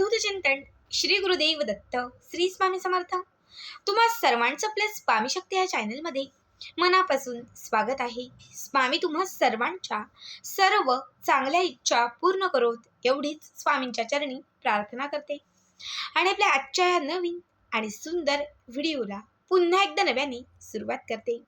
अवधूत चिंतन श्री गुरुदेव दत्त श्री स्वामी समर्थ. तुम्हा सर्वांचं आपल्या स्वामी शक्ती या चॅनलमध्ये मनापासून स्वागत आहे. स्वामी तुम्हा सर्वांच्या सर्व चांगल्या इच्छा पूर्ण करोत एवढीच स्वामींच्या चरणी प्रार्थना करते. आणि आपल्या आजच्या या नवीन आणि सुंदर व्हिडिओला पुन्हा एकदा नव्याने सुरुवात करते.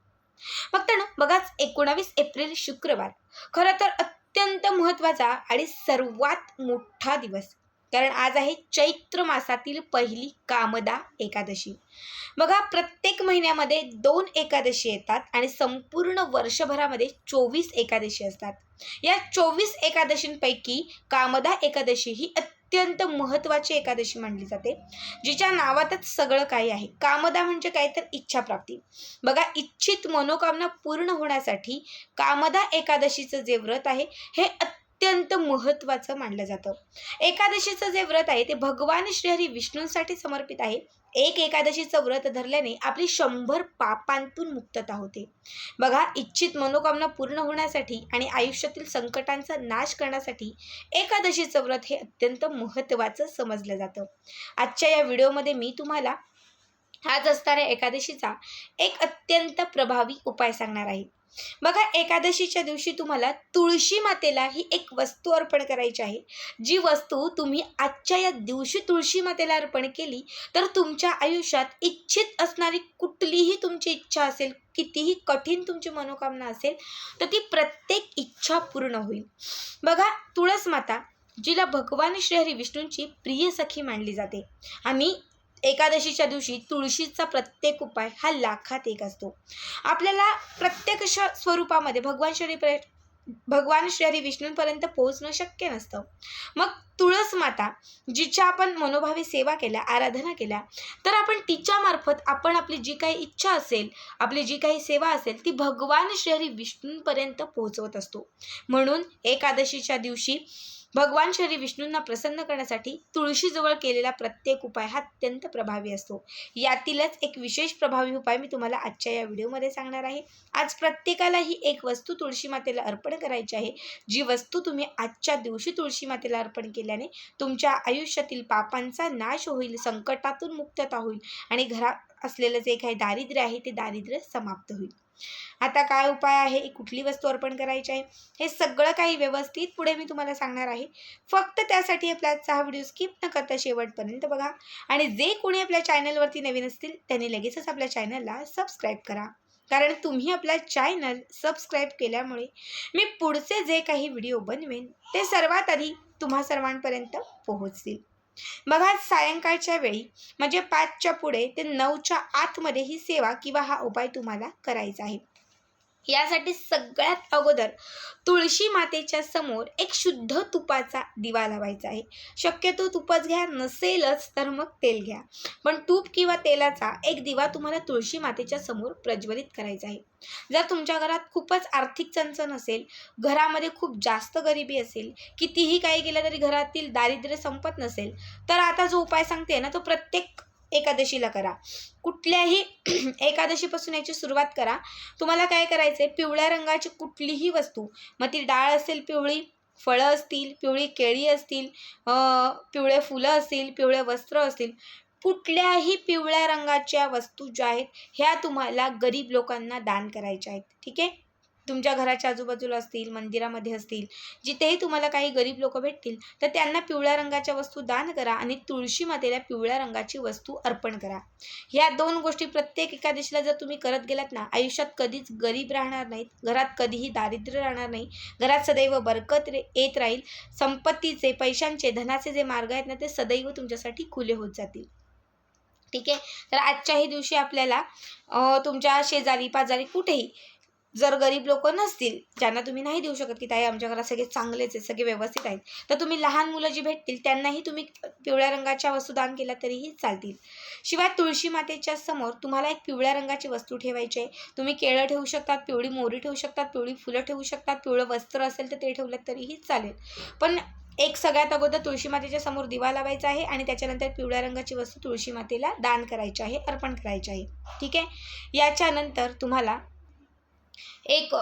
फक्त ना बघाच एकोणावीस एप्रिल शुक्रवार. खरं तर अत्यंत महत्त्वाचा आणि सर्वात मोठा दिवस. कारण आज आहे चैत्र मासातील पहिली कामदा एकादशी. बघा प्रत्येक महिन्यामध्ये दोन एकादशी येतात आणि संपूर्ण वर्षभरामध्ये चोवीस एकादशी असतात. या चोवीस एकादशींपैकी कामदा एकादशी ही अत्यंत महत्त्वाची एकादशी मानली जाते जिच्या नावातच सगळं काही आहे. कामदा म्हणजे काय तर इच्छाप्राप्ती. बघा इच्छित मनोकामना पूर्ण होण्यासाठी कामदा एकादशीचं जे व्रत आहे हे अत्यंत महत्त्वाचं मानलं जातं. एकादशीचं जे व्रत आहे ते भगवान श्रीहरी विष्णूंसाठी समर्पित आहे. एक एकादशीचं व्रत धरल्याने आपली शंभर पापांतून मुक्तता होते. बघा इच्छित मनोकामना पूर्ण होण्यासाठी आणि आयुष्यातील संकटांचा नाश करण्यासाठी एकादशीचं व्रत हे अत्यंत महत्त्वाचं समजलं जातं. आजच्या या व्हिडिओमध्ये मी तुम्हाला आज असणाऱ्या एकादशीचा एक अत्यंत प्रभावी उपाय सांगणार आहे. बघा एकादशीच्या दिवशी तुम्हाला तुळशी मातेला ही एक वस्तू अर्पण करायची आहे. जी वस्तू तुम्ही आजच्या या दिवशी तुळशी मातेला अर्पण केली तर तुमच्या आयुष्यात इच्छित असणारी कुठलीही तुमची इच्छा असेल कितीही कठीण तुमची मनोकामना असेल तर ती प्रत्येक इच्छा पूर्ण होईल. बघा तुळस माता जिला भगवान श्रीहरी विष्णूंची प्रिय सखी मानली जाते. आम्ही एकादशीच्या दिवशी तुळशीचा प्रत्येक उपाय हा लाखात एक असतो. आपल्याला प्रत्येक स्वरूपामध्ये भगवान श्री प्र भगवान श्री विष्णूंपर्यंत पोहोचणं शक्य नसतं. मग तुळस माता जिच्या आपण मनोभावी सेवा केल्या आराधना केल्या तर आपण तिच्यामार्फत आपण आपली जी काही इच्छा असेल आपली जी काही सेवा असेल ती भगवान श्री विष्णूंपर्यंत पोहोचवत असतो. म्हणून एकादशीच्या दिवशी भगवान श्री विष्णूंना प्रसन्न करण्यासाठी तुळशीजवळ केलेला प्रत्येक उपाय हा अत्यंत प्रभावी असतो. यातीलच एक विशेष प्रभावी उपाय मी तुम्हाला आजच्या या व्हिडिओमध्ये सांगणार आहे. आज प्रत्येकाला ही एक वस्तू तुळशी मातेला अर्पण करायची आहे. जी वस्तू तुम्ही आजच्या दिवशी तुळशी मातेला अर्पण केल्याने तुमच्या आयुष्यातील पापांचा नाश होईल संकटातून मुक्तता होईल आणि घरात असलेलं जे काही दारिद्र्य आहे ते दारिद्र्य समाप्त होईल. आता काय उपाय आहे? कुठली वस्तू अर्पण करायची आहे? हे सगळं काही व्यवस्थित पुढे मी तुम्हाला सांगणार आहे. फक्त त्यासाठी आपला आजचा हा व्हिडिओ स्किप न करता शेवटपर्यंत बघा. आणि जे कोणी आपल्या चॅनलवरती नवीन असतील त्यांनी लगेचच आपल्या चॅनलला सबस्क्राईब करा. कारण तुम्ही आपला चॅनल सबस्क्राईब केल्यामुळे मी पुढचे जे काही व्हिडिओ बनवेन ते सर्वात आधी तुम्हा सर्वांपर्यंत पोहोचतील. बघा सायंकाळच्या वेळी म्हणजे पाचच्या पुढे ते नऊच्या आतमध्ये ही सेवा किंवा हा उपाय तुम्हाला करायचा आहे. यासाठी सगळ्यात अगोदर तुळशी मातेच्या समोर एक शुद्ध तुपाचा दिवा लावायचा आहे. शक्यतो तुपच घ्या नसेलच तर मग तेल घ्या. पण तूप किंवा तेलाचा एक दिवा तुम्हाला तुळशी मातेच्या समोर प्रज्वलित करायचा आहे. जर तुमच्या घरात खूपच आर्थिक चणचण असेल घरामध्ये खूप जास्त गरिबी असेल कितीही काही केलं तरी घरातील दारिद्र्य संपत नसेल तर आता जो उपाय सांगते ना तो प्रत्येक एकादशीला करा. कुठल्याही एकादशीपासून याची सुरुवात करा. तुम्हाला काय करायचं आहे पिवळ्या रंगाची कुठलीही वस्तू मग ती डाळ असेल पिवळी फळं असतील पिवळी केळी असतील पिवळे फुलं असतील पिवळे वस्त्र असतील कुठल्याही पिवळ्या रंगाच्या वस्तू ज्या आहेत ह्या तुम्हाला गरीब लोकांना दान करायच्या आहेत. ठीक आहे? तुमच्या घराच्या आजूबाजूला असतील मंदिरामध्ये असतील जिथेही तुम्हाला काही गरीब लोक भेटतील तर त्यांना पिवळ्या रंगाच्या वस्तू दान करा आणि तुळशी मातेला पिवळ्या रंगाची वस्तू अर्पण करा. ह्या दोन गोष्टी प्रत्येक एकादशीला जर तुम्ही करत गेलात ना आयुष्यात कधीच गरीब राहणार नाहीत घरात कधीही दारिद्र्य राहणार नाही घरात सदैव बरकत येत राहील संपत्तीचे पैशांचे धनाचे जे मार्ग आहेत ना ते सदैव तुमच्यासाठी खुले होत जातील. ठीक आहे? तर आजच्याही दिवशी आपल्याला तुमच्या शेजारी पाजारी कुठेही जर गरीब लोक नसतील ज्यांना तुम्ही नाही देऊ शकत की ताई आमच्या घरात सगळे चांगलेच आहेत सगळे व्यवस्थित आहेत तर तुम्ही लहान मुलं जी भेटतील त्यांनाही तुम्ही पिवळ्या रंगाच्या वस्तू दान केल्या तरीही चालतील. शिवाय तुळशी मातेच्या समोर तुम्हाला एक पिवळ्या रंगाची वस्तू ठेवायची आहे. तुम्ही केळं ठेवू शकतात पिवळी मोरी ठेवू शकतात पिवळी फुलं ठेवू शकतात पिवळं वस्त्र असेल तर ते ठेवलं तरीही चालेल. पण एक सगळ्यात अगोदर तुळशी मातेच्या समोर दिवा लावायचा आहे आणि त्याच्यानंतर पिवळ्या रंगाची वस्तू तुळशी मातेला दान करायची आहे अर्पण करायची आहे. ठीक आहे? याच्यानंतर तुम्हाला एक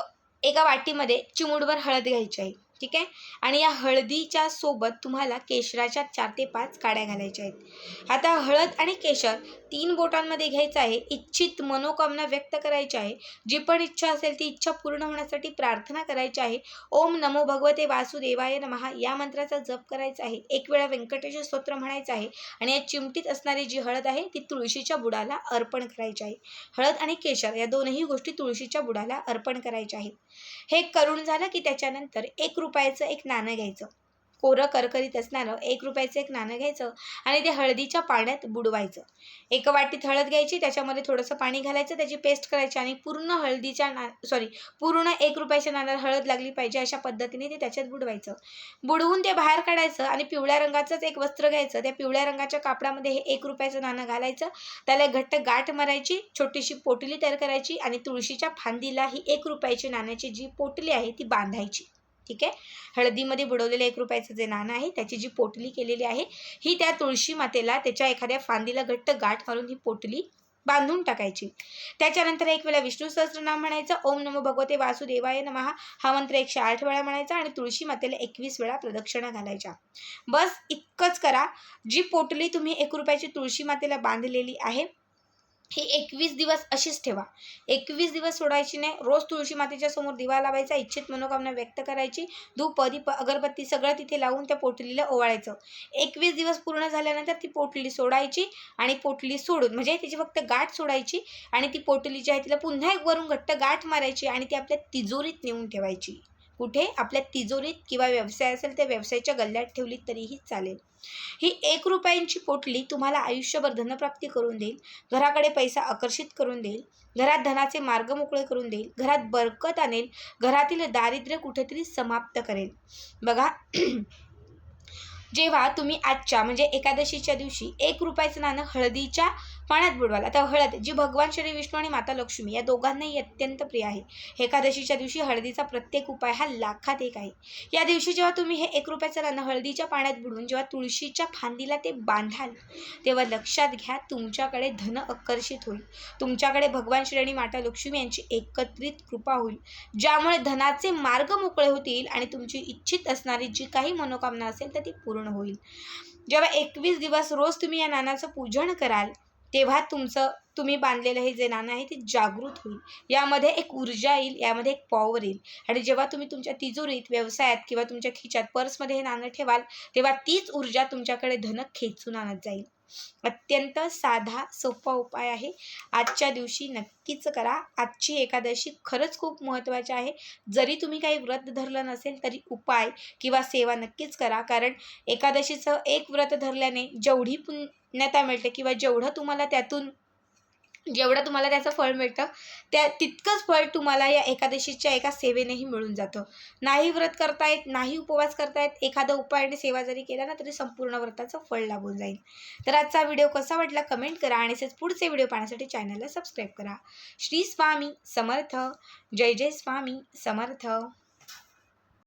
एका वाटीमध्ये चिमूडभर हळद घ्यायची आहे. ठीक आहे? आणि या हळदीच्या सोबत तुम्हाला केशराच्या चार ते पाच काड्या घालायच्या आहेत. आता हळद आणि केशर तीन बोटांमध्ये घ्यायचं आहे. इच्छित मनोकामना व्यक्त करायची आहे. जी पण इच्छा असेल ती इच्छा पूर्ण होण्यासाठी प्रार्थना करायची आहे. ओम नमो भगवते वासुदेवाय नमहा या मंत्राचा जप करायचा आहे. एक वेळा व्यंकटेश स्तोत्र म्हणायचं आहे आणि या चिमटीत असणारी जी हळद आहे ती तुळशीच्या बुडाला अर्पण करायची आहे. हळद आणि केशर या दोनही गोष्टी तुळशीच्या बुडाला अर्पण करायच्या आहेत. हे करून झालं की त्याच्यानंतर एक रुपयाचं एक नाणं घ्यायचं. कोरं करकरीत असणारं एक रुपयाचं एक नाणं घ्यायचं आणि ते हळदीच्या पाण्यात बुडवायचं. एका वाटीत हळद घ्यायची त्याच्यामध्ये थोडंसं पाणी घालायचं त्याची पेस्ट करायची आणि पूर्ण हळदीच्या ना सॉरी पूर्ण एक रुपयाच्या नाण्याला हळद लागली पाहिजे अशा पद्धतीने ते त्याच्यात बुडवायचं. बुडवून ते बाहेर काढायचं आणि पिवळ्या रंगाचंच एक वस्त्र घ्यायचं. त्या पिवळ्या रंगाच्या कापडामध्ये हे एक रुपयाचं नाणं घालायचं. त्याला एक घट्ट गाठ मारायची छोटीशी पोटली तयार करायची आणि तुळशीच्या फांदीला ही एक रुपयाची नाण्याची जी पोटली आहे ती बांधायची. ठीक आहे? हळदीमध्ये बुडवलेलं एक रुपयाचं जे नाणं आहे त्याची जी पोटली केलेली आहे ही त्या तुळशी मातेला त्याच्या एखाद्या फांदीला घट्ट गाठ मारून ही पोटली बांधून टाकायची. त्याच्यानंतर एक वेळा विष्णू सहस्रनाम म्हणायचं ओम नमो भगवते वासुदेवाय नमहा हा मंत्र एकशे आठ वेळा म्हणायचा आणि तुळशी मातेला एकवीस वेळा प्रदक्षिणा घालायच्या. बस इतकंच करा जी पोटली तुम्ही एक रुपयाची तुळशी मातेला बांधलेली आहे ही एकवीस दिवस अशीच ठेवा. एकवीस दिवस सोडायची नाही. रोज तुळशी मातेच्या समोर दिवा लावायचा इच्छित मनोकामना व्यक्त करायची. धूप दीप अगरबत्ती सगळं तिथे लावून त्या पोटलीला ओवाळायचं. एकवीस दिवस पूर्ण झाल्यानंतर ती पोटली सोडायची आणि पोटली सोडून म्हणजे तिची फक्त गाठ सोडायची आणि ती पोटली जी आहे तिला पुन्हा एक वरून घट्ट गाठ मारायची आणि ती आपल्या तिजोरीत नेऊन ठेवायची. कुठे आपल्या तिजोरीत किंवा व्यवसाय असेल त्या व्यवसायाच्या गल्ल्यात ठेवली तरीही चालेल. ही एक रुपयांची पोटली तुम्हाला आयुष्यभर धनप्राप्ती करून देईल घराकडे पैसा आकर्षित करून देईल घरात धनाचे मार्ग मोकळे करून देईल घरात बरकत आणेल घरातील दारिद्र्य कुठेतरी समाप्त करेल. बघा जेव्हा तुम्ही आजच्या म्हणजे एकादशीच्या दिवशी एक रुपयाचं नाणं हळदीच्या पाण्यात बुडवाल. आता हळद जी भगवान श्री विष्णू आणि माता लक्ष्मी या दोघांनाही अत्यंत प्रिय आहे. एकादशीच्या दिवशी हळदीचा प्रत्येक उपाय हा लाखात एक आहे. या दिवशी जेव्हा तुम्ही हे एक रुपयाचं रान हळदीच्या पाण्यात बुडवून जेव्हा तुळशीच्या फांदीला ते बांधाल तेव्हा लक्षात घ्या तुमच्याकडे धन आकर्षित होईल. तुमच्याकडे भगवान श्री आणि माता लक्ष्मी यांची एकत्रित कृपा होईल ज्यामुळे धनाचे मार्ग मोकळे होतील आणि तुमची इच्छित असणारी जी काही मनोकामना असेल तर ती पूर्ण होईल. जेव्हा एकवीस दिवस रोज तुम्ही या नानाचं पूजन कराल तेव्हा तुमचं तुम्ही बांधलेलं हे जे नाणं आहे ते जागृत होईल. यामध्ये एक ऊर्जा येईल यामध्ये एक पॉवर येईल. आणि जेव्हा तुम्ही तुमच्या तिजोरीत व्यवसायात किंवा तुमच्या खिच्यात पर्समध्ये हे नाणं ठेवाल तेव्हा तीच ऊर्जा तुमच्याकडे धन खेचून आणत जाईल. अत्यंत साधा सोपा उपाय आहे. आजच्या दिवशी नक्कीच करा. आजची एकादशी खरंच खूप महत्त्वाची आहे. जरी तुम्ही काही व्रत धरलं नसेल तरी उपाय किंवा सेवा नक्कीच करा. कारण एकादशीचं एक व्रत धरल्याने जेवढी मान्यता मिळते किंवा जेवढं तुम्हाला त्यातून जेवढं तुम्हाला त्याचं फळ मिळतं त्या तितकंच फळ तुम्हाला या एकादशीच्या एका सेवेनेही मिळून जातं. नाही व्रत करतायत नाही उपवास करतायत एखादा उपाय आणि सेवा जरी केला ना तरी संपूर्ण व्रताचं फळ लागून जाईल. तर आजचा व्हिडिओ कसा वाटला कमेंट करा आणि तसेच पुढचे व्हिडिओ पाहण्यासाठी चॅनलला सबस्क्राईब करा. श्री स्वामी समर्थ. जय जय स्वामी समर्थ.